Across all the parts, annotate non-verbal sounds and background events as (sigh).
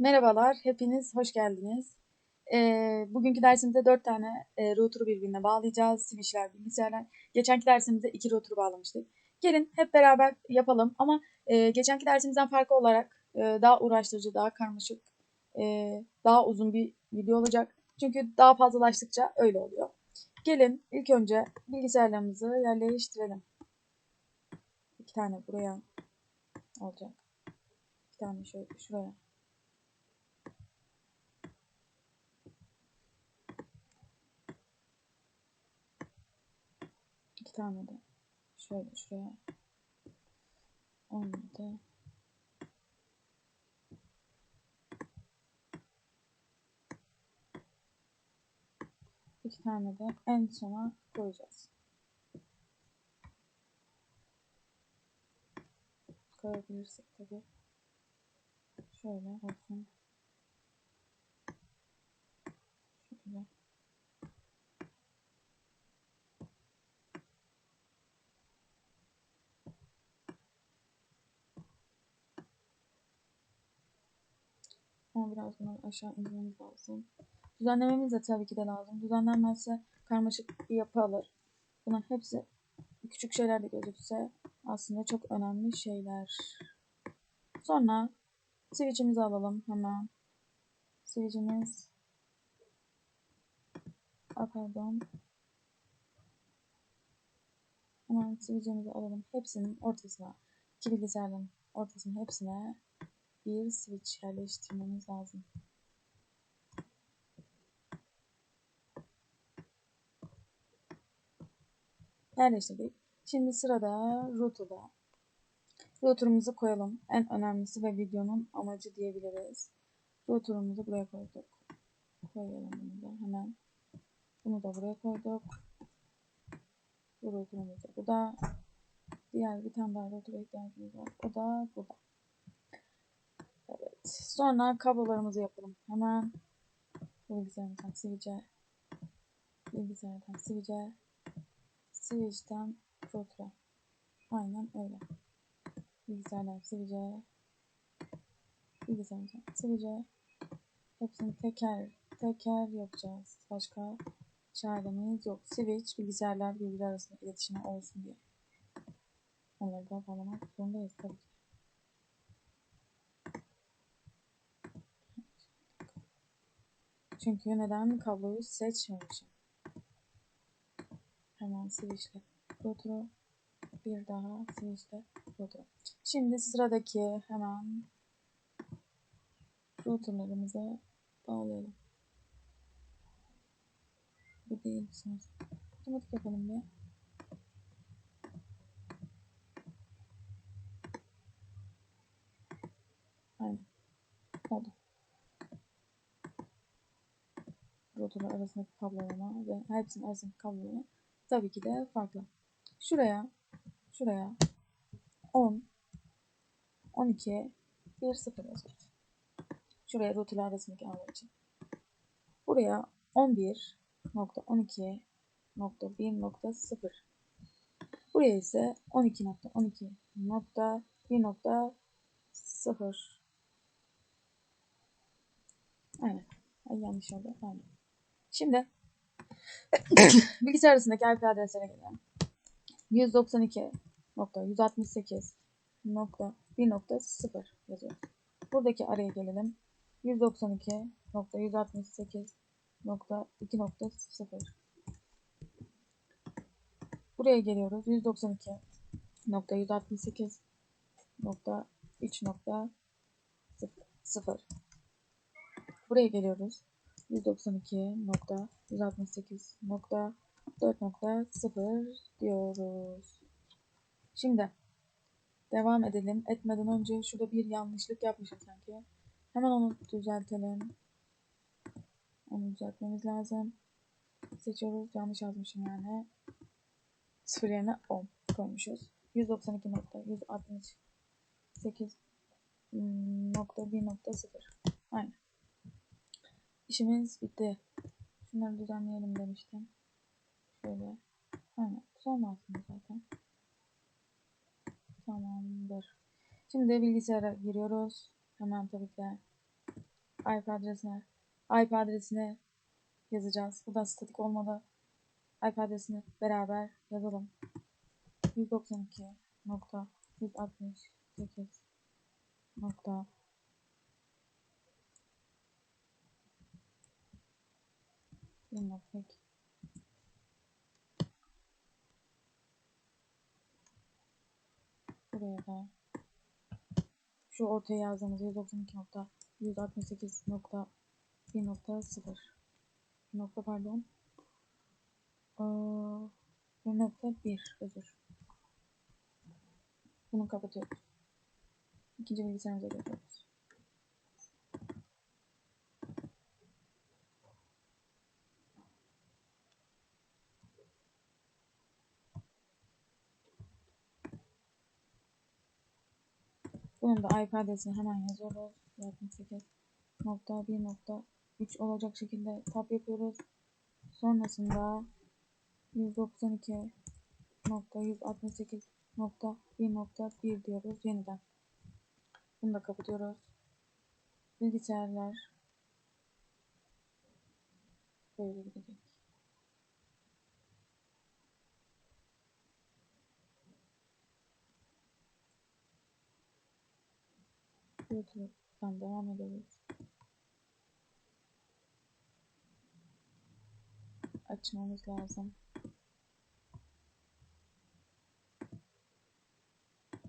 Merhabalar, hepiniz hoş geldiniz. Ee, bugünkü dersimizde 4 tane e, router'u birbirine bağlayacağız. Switch'ler, bilgisayarlar. Geçenki dersimizde 2 router bağlamıştık. Gelin hep beraber yapalım ama e, geçenki dersimizden farklı olarak e, daha uğraştırıcı, daha karmaşık, e, daha uzun bir video olacak. Çünkü daha fazlalaştıkça öyle oluyor. Gelin ilk önce bilgisayarlarımızı yerleştirelim. İki tane buraya olacak. İki tane şöyle şuraya. İki tane de şöyle şuraya. Olmadı. İki tane de en sona koyacağız. Koyabilirsek tabii. Şöyle olsun. Şöyle. Ama biraz bunu aşağı indirmemiz lazım. Düzenlememiz de tabii ki de lazım. Düzenlenmezse karmaşık bir yapı alır. Bunların hepsi küçük şeyler de gözükse aslında çok önemli şeyler. Sonra switch'imizi alalım hemen. Switch'imiz Aa, pardon. Hemen switch'imizi alalım. Hepsinin ortasına, iki bilgisayarın ortasının hepsine bir switch yerleştirmemiz lazım. Yerleştirdik. Şimdi sırada router'da. Router'ımızı koyalım. En önemlisi ve videonun amacı diyebiliriz. Router'ımızı buraya koyduk. Koyalım bunu da hemen. Bunu da buraya koyduk. Bu router'ımız da burada. Diğer bir tane daha router'a ihtiyacımız var. O da burada. Sonra kablolarımızı yapalım. Hemen bilgisayarımızdan switch'e bilgisayardan switch'e switch'ten router'a. Aynen öyle. Bilgisayardan switch'e bilgisayardan switch'e hepsini teker teker yapacağız. Başka çaremiz yok. Switch bilgisayarlar birbiri arasında iletişimi olsun diye. Onları da bağlamak zorundayız tabii ki. Çünkü neden kabloyu seçmemişim. Hemen switchle router'u bir daha switchle router'u. Şimdi sıradaki hemen router'larımızı bağlayalım. Bu değil sanırım. Otomatik yapalım bir. Aynen. Oldu. Router'lar arasındaki kablolama ve hepsinin arasındaki kablolama tabii ki de farklı. Şuraya şuraya 10 12 1 0 yazıyoruz. Şuraya router'lar arasındaki ağlar için. Buraya 11.12.1.0 Buraya ise 12.12.1.0 Aynen. Ay yanlış oldu. Aynen. Şimdi (coughs) bilgisayar arasındaki IP adreslere gelelim. 192.168.1.0 yazıyoruz. Buradaki araya gelelim. 192.168.2.0 Buraya geliyoruz. 192.168.3.0 Buraya geliyoruz. 192.168.4.0 diyoruz. Şimdi devam edelim. Etmeden önce şurada bir yanlışlık yapmışım sanki. Hemen onu düzeltelim. Onu düzeltmemiz lazım. Seçiyoruz. Yanlış yazmışım yani. 0 yerine 10 koymuşuz. 192.168.1.0 Aynen. İşimiz bitti. Şunları düzenleyelim demiştim. Şöyle. Aynen. Aslında zaten. Tamamdır. Şimdi bilgisayara giriyoruz. Hemen tabii ki IP adresine IP adresine yazacağız. Buradan statik olmadı. IP adresini beraber yazalım. 192 nokta 168 nokta bir nokta iki. Buraya da şu ortaya yazdığımız 192 nokta 168 nokta 1 nokta 0 nokta pardon. 1 nokta 1 özür. Bunu kapatıyoruz. İkinci bilgisayarımıza geçiyoruz bunun da IP adresini hemen yazıyoruz 68 nokta 1 nokta 3 olacak şekilde tab yapıyoruz sonrasında 192 nokta 168 nokta 1 nokta 1 diyoruz yeniden. Bunu da kapatıyoruz. Bilgisayarlar böyle gidecek. YouTube'dan devam ediyoruz. Açmamız lazım.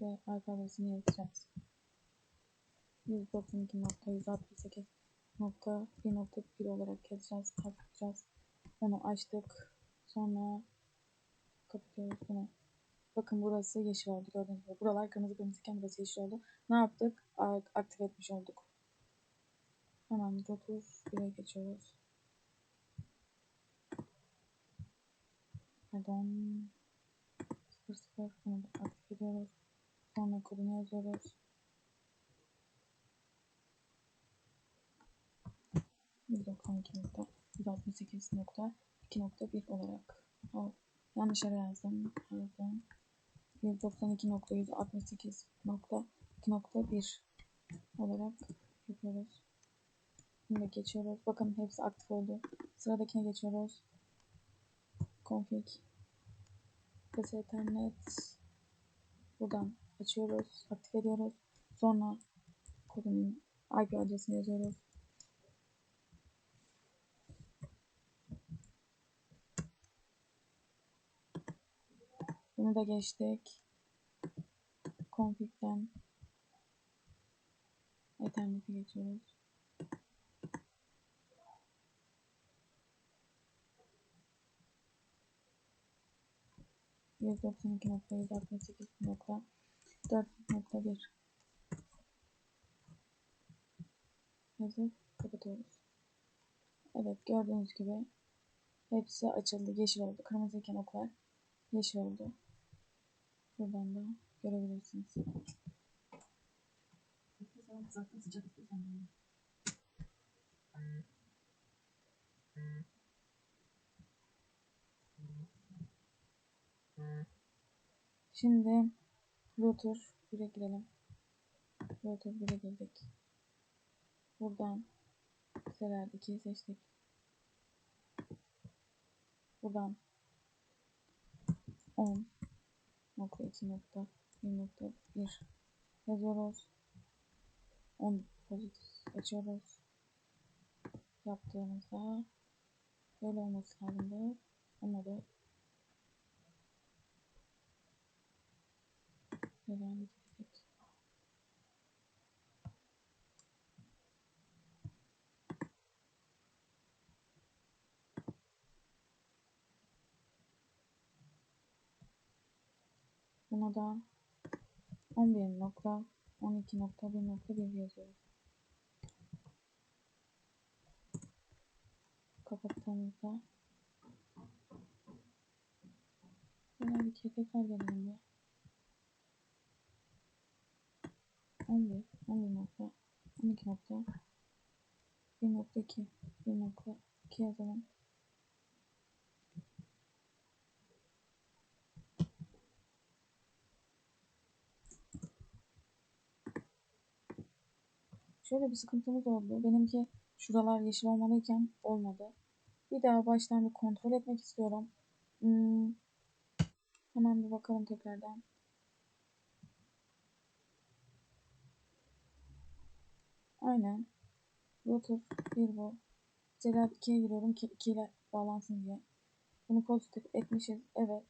ve alfabesini yazacağız. 192.168.1.1 olarak yazacağız, kapatacağız. Onu açtık. Sonra kapatıyoruz bunu. Bakın burası yeşil oldu gördüğünüz gibi. Buralar kırmızı kırmızıyken burası yeşil oldu. Ne yaptık? Aktif etmiş olduk. Hemen rotor 1'e geçiyoruz. Pardon. 00 bunu da aktif ediyoruz. Sonra kodunu yazıyoruz. %92.168.2.1 olarak. Oh, yanlış yere yazdım. Pardon. 192.168.2.1 olarak yapıyoruz. Bunu da geçiyoruz. Bakın hepsi aktif oldu. Sıradakine geçiyoruz. Config. Ethernet. Buradan açıyoruz, aktif ediyoruz. Sonra kodunun IP adresini yazıyoruz. Bunu da geçtik. Config'den Ethernet'e geçiyoruz. Nokta nokta 4.1 yazıp kapatıyoruz. Evet gördüğünüz gibi hepsi açıldı. Yeşil oldu. Kırmızı iken oklar yeşil oldu. Buradan da görebilirsiniz. Şimdi Router 1'e girelim. Router 1'e girdik. Buradan Seler 2'yi seçtik. Buradan 10 nokta 2 nokta 1 nokta 1 yazıyoruz. 10 pozitif açıyoruz. Yaptığımızda böyle olması lazımdı. Ama da devam edecek. Buna da 11 nokta 12 nokta 1 nokta 1 yazıyoruz. Kapattığımızda Böyle bir tekrar gelelim bir. 11, 11 nokta, 12 nokta, 1 nokta 2, 1 nokta 2 yazalım. Şöyle bir sıkıntımız oldu. Benimki şuralar yeşil olmalıyken olmadı. Bir daha baştan bir kontrol etmek istiyorum. Hmm. Hemen bir bakalım tekrardan. Aynen. Router 1 bu. Serial 2'ye giriyorum ki 2 ile bağlansın diye. Bunu pozitif etmişiz. Evet.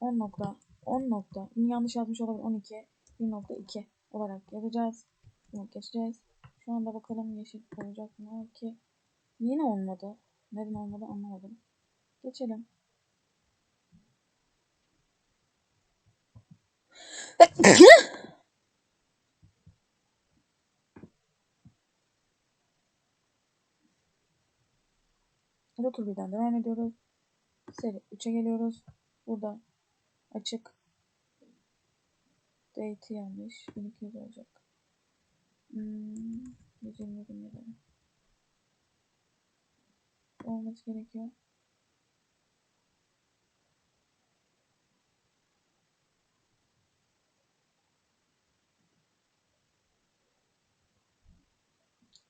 10 nokta. 10 nokta. Yanlış yazmış olabilir. 12. 1.2 olarak yazacağız. Bunu geçeceğiz. Şu anda bakalım yeşil olacak mı ki. Yine olmadı. Neden olmadı anlamadım. Geçelim. (coughs) Rotor birden devam ediyoruz. Seri 3'e geliyoruz. Burada açık. Date yanlış. 1200 olacak. Hmm, 120 bin lira. Olması gerekiyor.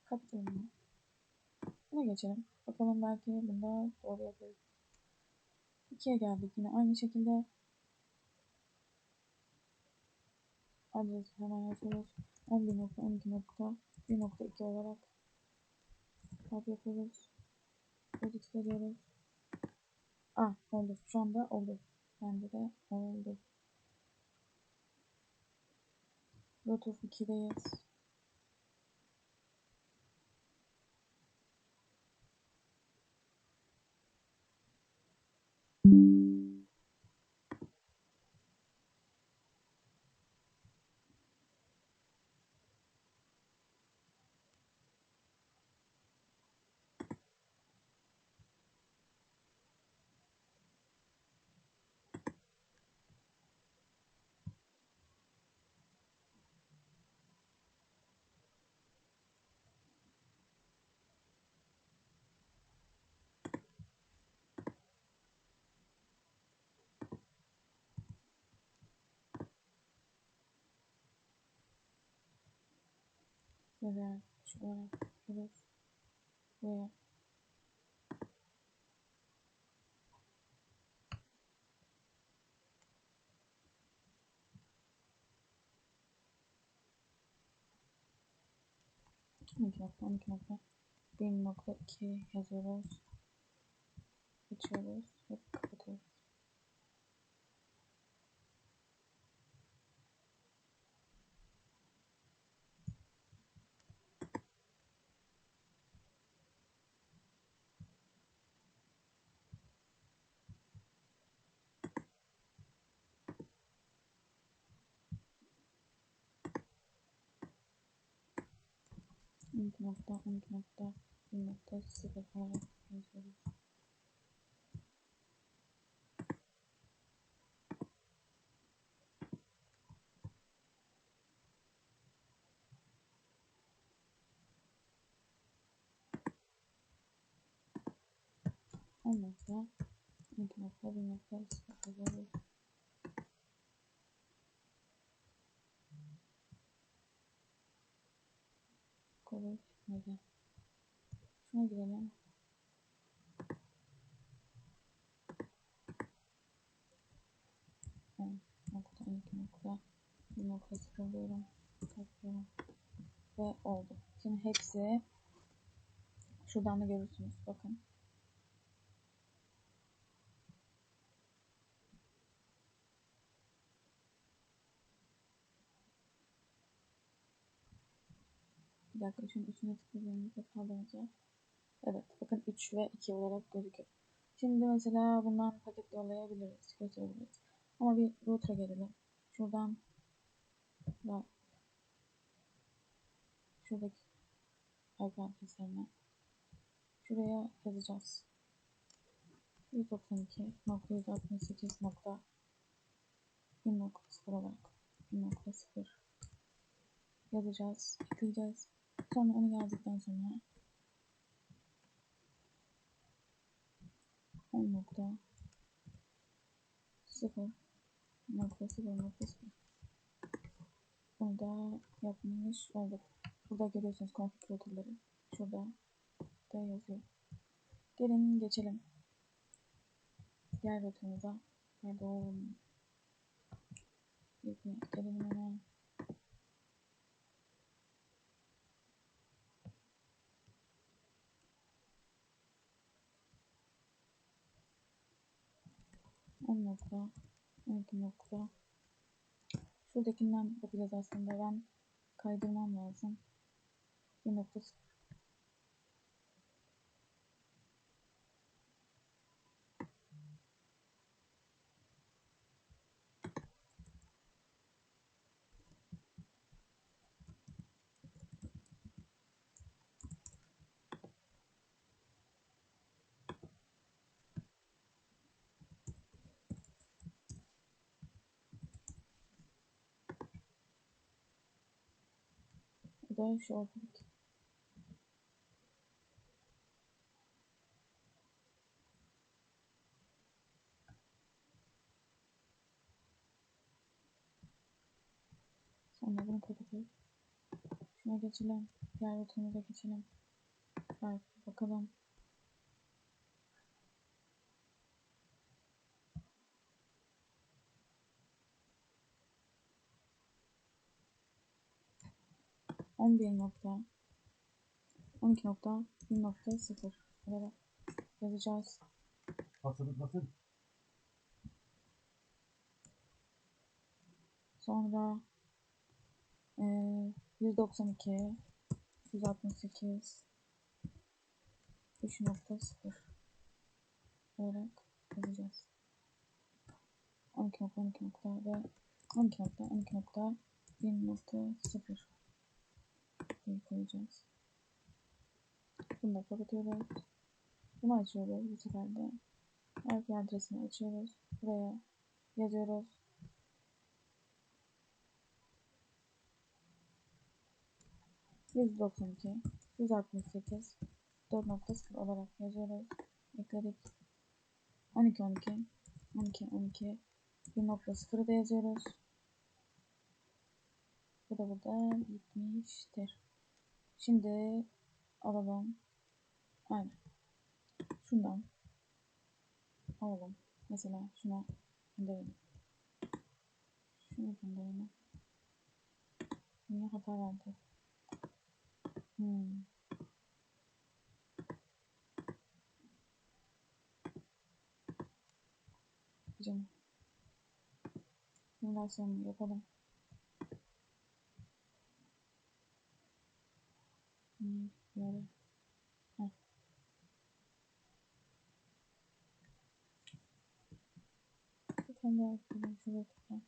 Kapatalım bunu. Buna geçelim. Bakalım belki bunda doğru yaparız. 2'ye geldik yine aynı şekilde. Adresi hemen yazıyoruz. 11.12.1.2 olarak tab yapıyoruz. Edit veriyoruz. Ah oldu. Şu anda oldu. Bende de oldu. Rotor 2'deyiz. Şu olarak yapıyoruz. Buraya İki nokta, iki nokta, bir nokta iki yazıyoruz. Açıyoruz ve kapatıyoruz. İki nokta, iki nokta, bir nokta sıfır olarak yazıyoruz. On nokta, iki nokta, bir nokta sıfır yazıyoruz. Çıkmadı. Şuna girelim. On nokta, iki nokta, bir nokta sıfır diyorum. Kapıyorum. Ve oldu. Şimdi hepsi şuradan da görürsünüz. Bakın. Bir dakika şunun üstüne tıkladığımızda kaldığımızda. Evet bakın 3 ve 2 olarak gözüküyor. Şimdi mesela bundan paket yollayabiliriz. Gösterebiliriz. Ama bir router'a gelelim. Şuradan da şuradaki IP adreslerine şuraya yazacağız. 192.168.1.0 olarak 1.0 yazacağız. Ekleyeceğiz. Sonra onu yazdıktan sonra 10 nokta 0 nokta 0 nokta 0 Bunu da yapmış olduk. Burada görüyorsunuz konfig routerları. Şurada da yazıyor. Gelin geçelim. Diğer router'ımıza. Pardon. Gelelim hemen. burada. Mümkün nokta. Şuradakinden yapacağız aslında. Ben kaydırmam lazım. 1.0 Dön shopping. Sonra bunu kapatalım. Şuna geçelim. Diğer rutumuza geçelim. Belki bakalım. On bir nokta on iki nokta bir nokta sıfır olarak yazacağız. Basın basın. Sonra eee 192 168 3.0 olarak yazacağız. 12 nokta 12 nokta ve 12 nokta 12 nokta 1.0 diye koyacağız. Bunu da kapatıyoruz. Bunu açıyoruz bu sefer de. IP adresini açıyoruz. Buraya yazıyoruz. Yüz doksan iki, yüz altmış sekiz, dört nokta sıfır olarak yazıyoruz. Ekledik. On iki on iki, on iki on iki, bir nokta sıfırı da yazıyoruz. Bu da burada bitmiştir. Şimdi alalım. Aynen. Şundan alalım. Mesela şuna gönderelim. Şunu gönderelim. Niye hata verdi? Hmm. Canım. Simülasyonu yapalım. Hmm, böyle. Heh. Bir tane daha yapalım. Şuraya tıkla.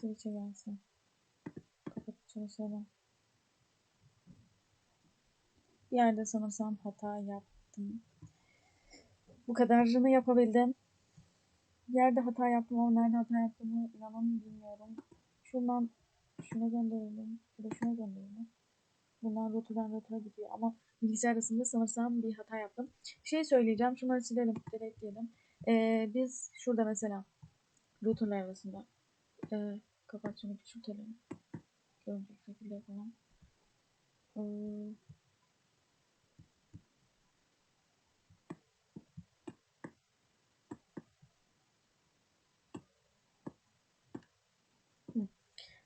Switch'e gelsin. Kapatıp çalışalım. Bir yerde sanırsam hata yaptım. Bu kadarını yapabildim. Bir yerde hata yaptım ama nerede hata yaptığımı inanın bilmiyorum. Şundan şuna gönderelim. Ya da şuna gönderelim. Bunlar rotadan rotaya gidiyor ama bilgisayar arasında sanırsam bir hata yaptım. Şey söyleyeceğim. Şunları silelim. Delete diyelim. Ee, biz şurada mesela routerlar arasında ee, kapat şunu küçültelim. Görüntü şekilde yapalım. Ee,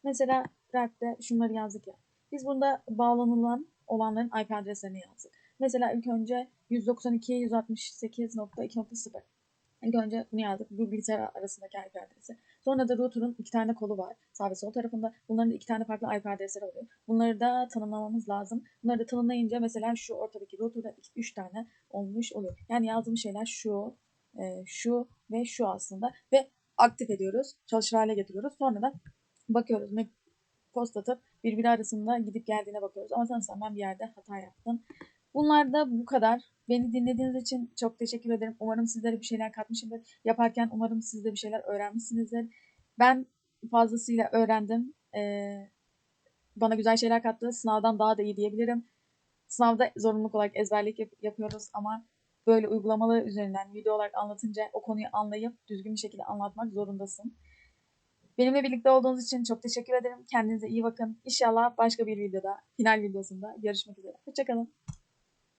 Mesela Rap'te şunları yazdık ya. Biz burada bağlanılan olanların IP adreslerini yazdık. Mesela ilk önce 192.168.2.0 İlk önce bunu yazdık. Bu bilgisayar arasındaki IP adresi. Sonra da router'ın iki tane kolu var. Sağ ve sol tarafında. Bunların da iki tane farklı IP adresleri oluyor. Bunları da tanımlamamız lazım. Bunları da tanımlayınca mesela şu ortadaki router'da iki- üç tane olmuş oluyor. Yani yazdığımız şeyler şu, e, şu ve şu aslında. Ve aktif ediyoruz. Çalışır hale getiriyoruz. Sonra da bakıyoruz. Post atıp birbiri arasında gidip geldiğine bakıyoruz. Ama sanırsam ben bir yerde hata yaptım. Bunlar da bu kadar. Beni dinlediğiniz için çok teşekkür ederim. Umarım sizlere bir şeyler katmışımdır. Yaparken umarım siz de bir şeyler öğrenmişsinizdir. Ben fazlasıyla öğrendim. Ee, bana güzel şeyler kattı. Sınavdan daha da iyi diyebilirim. Sınavda zorunluluk olarak ezberlik yap- yapıyoruz ama böyle uygulamalar üzerinden video olarak anlatınca o konuyu anlayıp düzgün bir şekilde anlatmak zorundasın. Benimle birlikte olduğunuz için çok teşekkür ederim. Kendinize iyi bakın. İnşallah başka bir videoda, final videosunda görüşmek üzere. Hoşçakalın.